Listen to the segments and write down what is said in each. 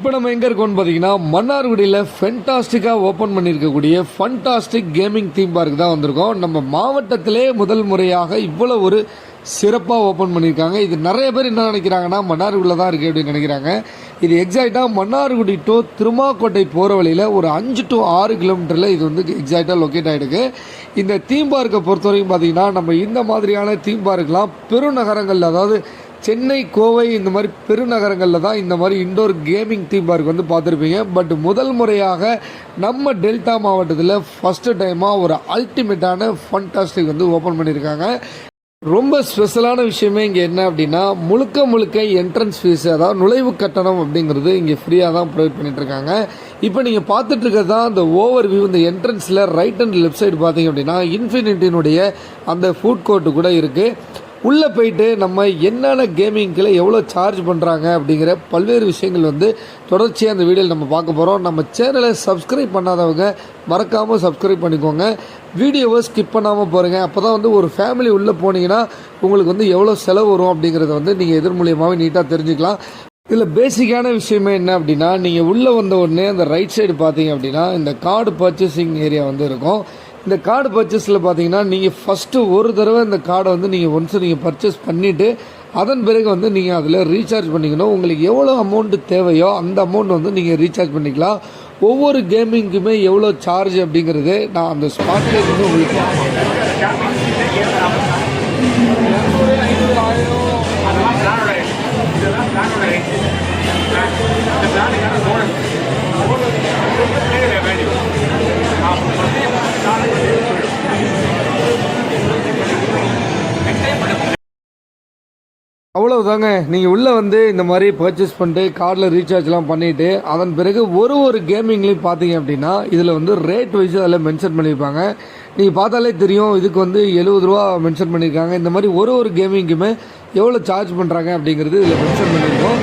இப்போ நம்ம எங்கே இருக்கோம்னு பார்த்தீங்கன்னா மன்னார்குடியில் ஃபென்டாஸ்டிக்காக ஓப்பன் பண்ணியிருக்கக்கூடிய ஃபண்டாஸ்டிக் கேமிங் தீம் பார்க் தான் வந்திருக்கோம். நம்ம மாவட்டத்திலே முதல் முறையாக இவ்வளோ ஒரு சிறப்பாக ஓப்பன் பண்ணியிருக்காங்க. இது நிறைய பேர் என்ன நினைக்கிறாங்கன்னா மன்னார்குடியில் தான் இருக்குது அப்படின்னு நினைக்கிறாங்க. இது எக்ஸாக்டாக மன்னார்குடி டு திருமாக்கோட்டை போகிற வழியில் ஒரு அஞ்சு டு ஆறு கிலோமீட்டரில் இது வந்து எக்ஸாக்டாக லொக்கேட் ஆகிடுக்கு இந்த தீம் பார்க்கை பொறுத்தவரைக்கும் பார்த்தீங்கன்னா நம்ம இந்த மாதிரியான தீம் பார்க்கெலாம் பெருநகரங்களில் அதாவது சென்னை கோவை இந்த மாதிரி பெருநகரங்களில் தான் இந்த மாதிரி இண்டோர் கேமிங் தீம் பார்க் வந்து பார்த்துருப்பீங்க. பட் முதல் முறையாக நம்ம டெல்டா மாவட்டத்தில் ஃபஸ்ட்டு டைமாக ஒரு அல்டிமேட்டான ஃபண்டாஸ்டிக் வந்து ஓப்பன் பண்ணியிருக்காங்க ரொம்ப ஸ்பெஷலான விஷயமே இங்கே என்ன அப்படின்னா முழுக்க முழுக்க என்ட்ரன்ஸ் ஃபீஸ் அதாவது நுழைவு கட்டணம் அப்படிங்கிறது இங்கே ஃப்ரீயாக தான் ப்ரொவைட் பண்ணிட்டுருக்காங்க இப்போ நீங்கள் பார்த்துட்டு இருக்கிறது தான் அந்த ஓவர் வியூ இந்த என்ட்ரன்ஸில் ரைட் அண்ட் லெஃப்ட் சைடு பார்த்தீங்க அப்படின்னா இன்ஃபினிட்டினுடைய அந்த ஃபுட் கோர்ட்டு கூட இருக்குது உள்ளே போயிட்டு நம்ம என்னென்ன கேமிங்கில் எவ்வளோ சார்ஜ் பண்ணுறாங்க அப்படிங்கிற பல்வேறு விஷயங்கள் வந்து தொடர்ச்சியாக அந்த வீடியோவில் நம்ம பார்க்க போகிறோம் நம்ம சேனலை சப்ஸ்கிரைப் பண்ணாதவங்க மறக்காமல் சப்ஸ்கிரைப் பண்ணிக்கோங்க. வீடியோவை ஸ்கிப் பண்ணாமல் பாருங்கள் அப்போ தான் வந்து ஒரு ஃபேமிலி உள்ளே போனீங்கன்னா உங்களுக்கு வந்து எவ்வளோ செலவு வரும் அப்படிங்கிறத வந்து நீங்கள் எதிர் மூலியமாகவே நீட்டாக தெரிஞ்சுக்கலாம். இதில் பேசிக்கான விஷயமே என்ன அப்படின்னா நீங்கள் உள்ளே வந்த உடனே அந்த ரைட் சைடு பார்த்தீங்க அப்படின்னா இந்த கார்டு பர்ச்சேசிங் ஏரியா வந்து இருக்கும். இந்த கார்டு பர்ச்சேஸில் பார்த்தீங்கன்னா நீங்கள் ஃபஸ்ட்டு ஒரு தடவை இந்த கார்டை வந்து நீங்கள் ஒன்ஸ் நீங்கள் பர்ச்சேஸ் பண்ணிவிட்டு அதன் பிறகு வந்து நீங்கள் அதில் ரீசார்ஜ் பண்ணிக்கணும் உங்களுக்கு எவ்வளோ அமௌண்ட்டு தேவையோ அந்த அமௌண்ட் வந்து நீங்கள் ரீசார்ஜ் பண்ணிக்கலாம் ஒவ்வொரு கேமிங்க்குமே எவ்வளோ சார்ஜ் அப்படிங்கிறது நான் அந்த ஸ்பாட்லேயே வந்து உங்களுக்கு அவ்வளவுதாங்க. நீங்கள் உள்ளே வந்து இந்த மாதிரி பர்ச்சேஸ் பண்ணிட்டு கார்டில் ரீசார்ஜ்லாம் பண்ணிவிட்டு அதன் பிறகு ஒரு ஒரு கேமிங்லேயும் பார்த்தீங்க அப்படின்னா இதில் வந்து ரேட் வைஸ் அதில் மென்ஷன் பண்ணியிருப்பாங்க. நீங்கள் பார்த்தாலே தெரியும் இதுக்கு வந்து எழுபது ரூபா மென்ஷன் பண்ணியிருக்காங்க. இந்த மாதிரி ஒரு ஒரு கேமிங்க்குமே எவ்வளோ சார்ஜ் பண்ணுறாங்க அப்படிங்கிறது இதில் மென்ஷன் பண்ணியிருக்கோம்.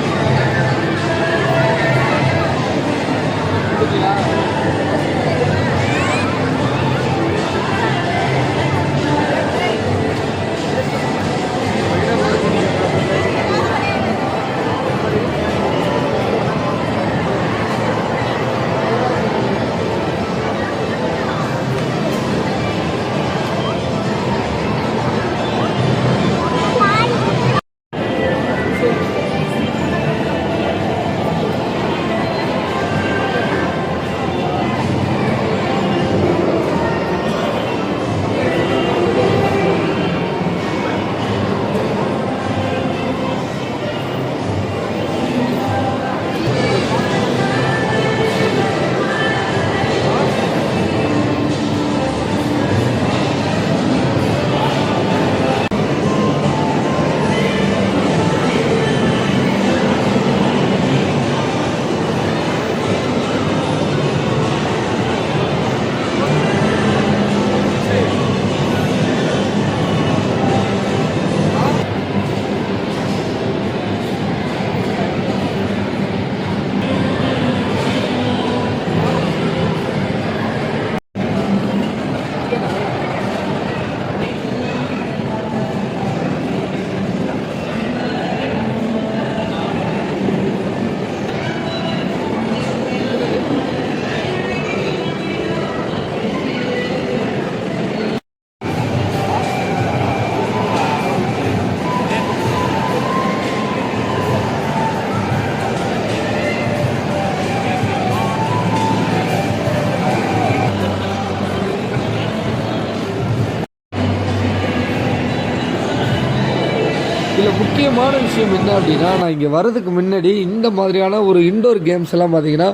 இதில் முக்கியமான விஷயம் என்ன அப்படின்னா நான் இங்கே வரதுக்கு முன்னாடி இந்த மாதிரியான ஒரு இன்டோர் கேம்ஸ் எல்லாம் பார்த்தீங்கன்னா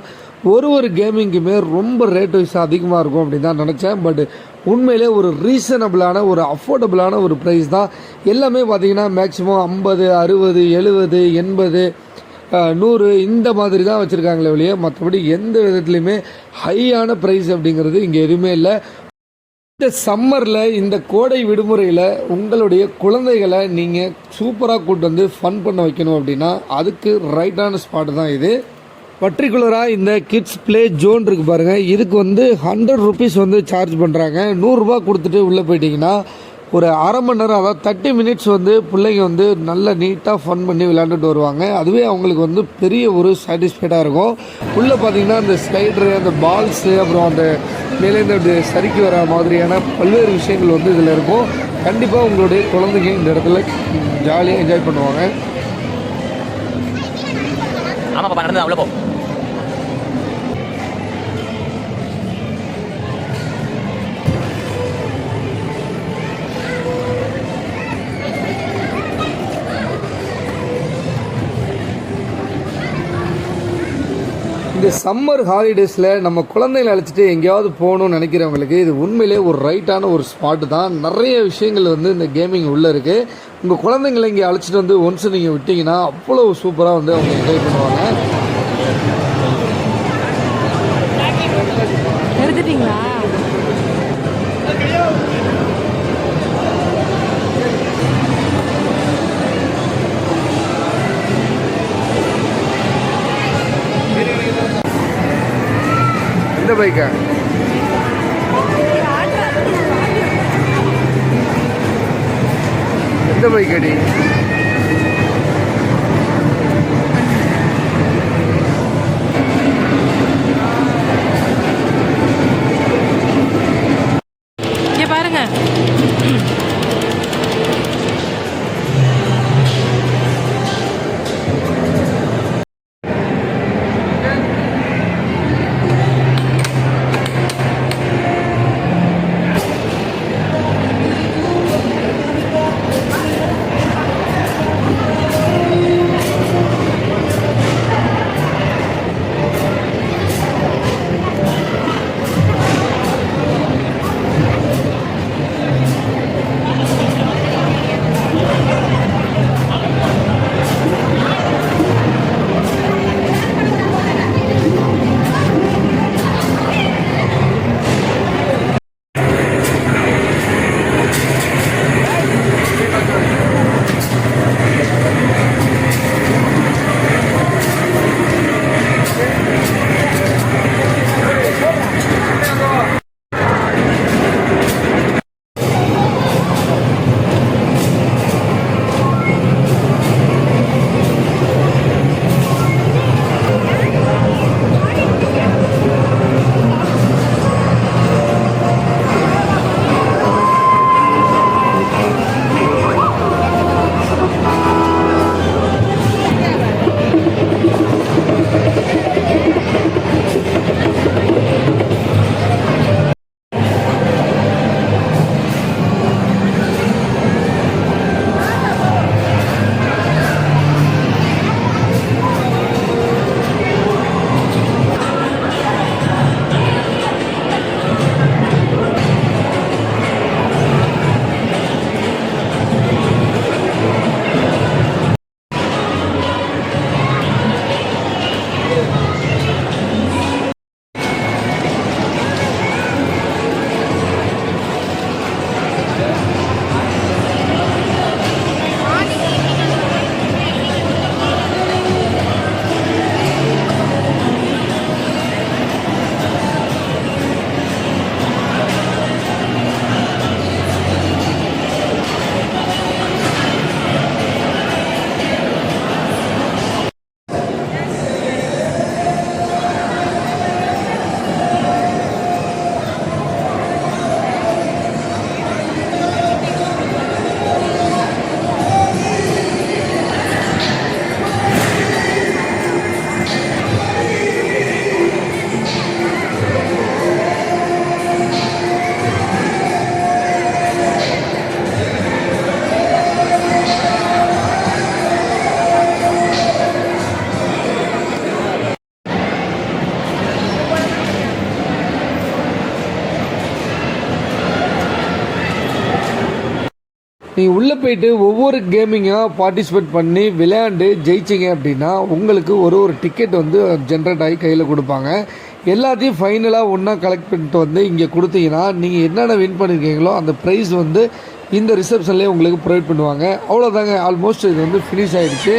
ஒரு ஒரு கேமிங்குமே ரொம்ப ரேட் வைஸ் அதிகமாக இருக்கும் அப்படின்னு தான் நினச்சேன். பட் உண்மையிலே ஒரு ரீசனபிளான ஒரு அஃபோர்டபுளான ஒரு ப்ரைஸ் தான். எல்லாமே பார்த்தீங்கன்னா மேக்ஸிமம் ஐம்பது அறுபது எழுபது எண்பது நூறு இந்த மாதிரி தான் வச்சுருக்காங்களே வெளியே மற்றபடி எந்த விதத்துலையுமே ஹையான ப்ரைஸ் அப்படிங்கிறது இங்கே எதுவுமே இல்லை. இந்த சம்மரில் இந்த கோடை விடுமுறையில் உங்களுடைய குழந்தைகளை நீங்கள் சூப்பராக கூட்டு வந்து ஃபன் பண்ண வைக்கணும் அப்படின்னா அதுக்கு ரைட்டான ஸ்பாட் தான் இது. பர்டிகுலராக இந்த கிட்ஸ் ப்ளே ஜோன் இருக்குது பாருங்கள் இதுக்கு வந்து ஹண்ட்ரட் ருபீஸ் வந்து சார்ஜ் பண்ணுறாங்க நூறுரூபா கொடுத்துட்டு உள்ளே போயிட்டீங்கன்னா ஒரு அரை மணி நேரம் அதாவது தேர்ட்டி மினிட்ஸ் வந்து பிள்ளைங்க வந்து நல்ல நீட்டாக ஃபன் பண்ணி விளையாண்டுட்டு வருவாங்க. அதுவே அவங்களுக்கு வந்து பெரிய ஒரு சாட்டிஸ்ஃபைடாக இருக்கும். உள்ளே பார்த்தீங்கன்னா அந்த ஸ்லைடரு அந்த பால்ஸு அப்புறம் அந்த மேலேருந்து அப்படி சறுக்கி வர மாதிரியான பல்வேறு விஷயங்கள் வந்து இதில் இருக்கும். கண்டிப்பாக உங்களுடைய குழந்தைங்க இந்த இடத்துல ஜாலியாக என்ஜாய் பண்ணுவாங்க. ஆமா பாப்பா நடந்து உள்ள இந்த சம்மர் ஹாலிடேஸில் நம்ம குழந்தைகளை அழைச்சிட்டு எங்கேயாவது போகணும்னு நினைக்கிறவங்களுக்கு இது உண்மையிலே ஒரு ரைட்டான ஒரு ஸ்பாட்டு தான். நிறைய விஷயங்கள் வந்து இந்த கேமிங் உள்ளே இருக்குது உங்கள் குழந்தைங்களை இங்கே அழைச்சிட்டு வந்து ஒன்ஸ் நீங்கள் விட்டிங்கன்னா அவ்வளோ சூப்பராக வந்து அவங்க என்ஜாய் பண்ணுவாங்க. இந்த பைக்கா எந்த பைக் அடி நீங்கள் உள்ளே போயிட்டு ஒவ்வொரு கேமிங்காக பார்ட்டிசிபேட் பண்ணி விளையாண்டு ஜெயிச்சிங்க அப்படின்னா உங்களுக்கு ஒரு ஒரு டிக்கெட் வந்து ஜென்ரேட் ஆகி கையில் கொடுப்பாங்க. எல்லாத்தையும் ஃபைனலாக ஒன்றா கலெக்ட் பண்ணிட்டு வந்து இங்கே கொடுத்தீங்கன்னா நீங்கள் என்னென்ன வின் பண்ணியிருக்கீங்களோ அந்த ப்ரைஸ் வந்து இந்த ரிசப்ஷன்லேயே உங்களுக்கு ப்ரொவைட் பண்ணுவாங்க. அவ்வளோதாங்க ஆல்மோஸ்ட் இது வந்து ஃபினிஷ் ஆகிடுச்சு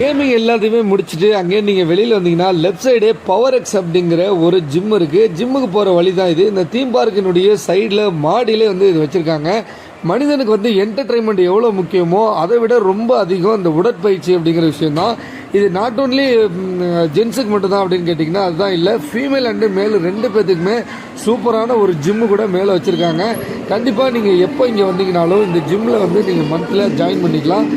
கேமிங் எல்லாத்தையுமே முடிச்சுட்டு அங்கேயே நீங்கள் வெளியில் வந்தீங்கன்னா லெஃப்ட் சைடே பவர் எக்ஸ் அப்படிங்கிற ஒரு ஜிம் இருக்குது ஜிம்முக்கு போகிற வழி தான் இது. இந்த தீம் பார்க்கினுடைய சைடில் மாடியிலே வந்து இது வச்சுருக்காங்க. மனிதனுக்கு வந்து என்டர்டைன்மெண்ட் எவ்வளோ முக்கியமோ அதை விட ரொம்ப அதிகம் இந்த உடற்பயிற்சி அப்படிங்கிற விஷயந்தான் இது நாட் ஓன்லி ஜென்ஸுக்கு மட்டும்தான் அப்படின்னு கேட்டிங்கன்னா அதுதான் இல்லை. ஃபீமேல் அண்டு மேல் ரெண்டு பேர்த்துக்குமே சூப்பரான ஒரு ஜிம்மு கூட மேலே வச்சுருக்காங்க. கண்டிப்பாக நீங்கள் எப்போ இங்கே வந்தீங்கனாலும் இந்த ஜிம்மில் வந்து நீங்கள் மந்த்தில் ஜாயின் பண்ணிக்கலாம்.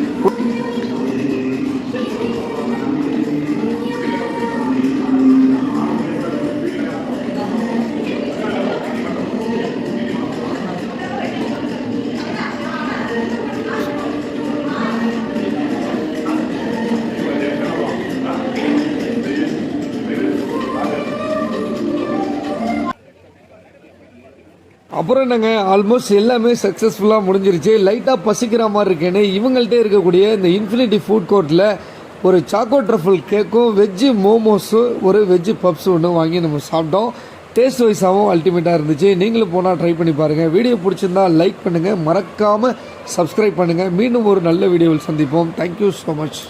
அப்புறம் என்னங்க? ஆல்மோஸ்ட் எல்லாமே சக்ஸஸ்ஃபுல்லாக முடிஞ்சிருச்சு. லைட்டாக பசிக்கிற மாதிரி இருக்கேன்னு இவங்கள்ட்ட இருக்கக்கூடிய இந்த இன்ஃபினிட்டி ஃபுட் கோர்ட்டில் ஒரு சாக்கோ ட்ரஃபிள் கேக்கும் வெஜ்ஜு மோமோஸும் ஒரு வெஜ்ஜு பப்ஸ் ஒன்று வாங்கி நம்ம சாப்பிட்டோம். டேஸ்ட் வைஸாகவும் அல்டிமேட்டாக இருந்துச்சு. நீங்களும் போனால் ட்ரை பண்ணி பாருங்கள் வீடியோ பிடிச்சிருந்தா லைக் பண்ணுங்கள் மறக்காமல் சப்ஸ்கிரைப் பண்ணுங்கள் மீண்டும் ஒரு நல்ல வீடியோவில் சந்திப்போம். Thank you so much